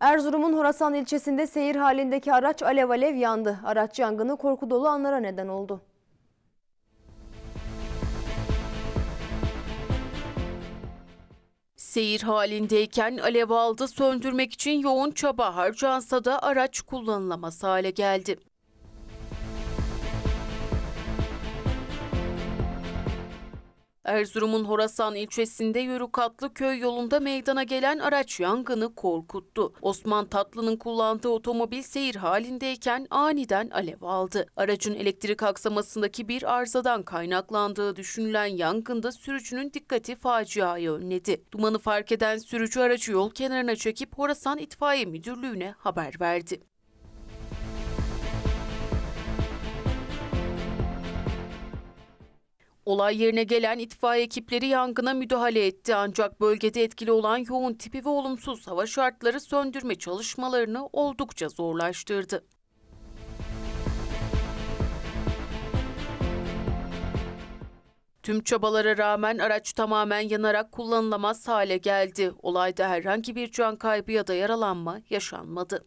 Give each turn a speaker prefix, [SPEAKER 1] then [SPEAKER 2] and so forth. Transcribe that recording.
[SPEAKER 1] Erzurum'un Horasan ilçesinde seyir halindeki araç alev alev yandı. Araç yangını korku dolu anlara neden oldu.
[SPEAKER 2] Seyir halindeyken alev aldı söndürmek için yoğun çaba harcansa da araç kullanılamaz hale geldi. Erzurum'un Horasan ilçesinde Yörükatlı köy yolunda meydana gelen araç yangını korkuttu. Osman Tatlı'nın kullandığı otomobil seyir halindeyken aniden alev aldı. Aracın elektrik aksamasındaki bir arızadan kaynaklandığı düşünülen yangında sürücünün dikkati faciayı önledi. Dumanı fark eden sürücü aracı yol kenarına çekip Horasan İtfaiye Müdürlüğü'ne haber verdi. Olay yerine gelen itfaiye ekipleri yangına müdahale etti ancak bölgede etkili olan yoğun tipi ve olumsuz hava şartları söndürme çalışmalarını oldukça zorlaştırdı. Tüm çabalara rağmen araç tamamen yanarak kullanılamaz hale geldi. Olayda herhangi bir can kaybı ya da yaralanma yaşanmadı.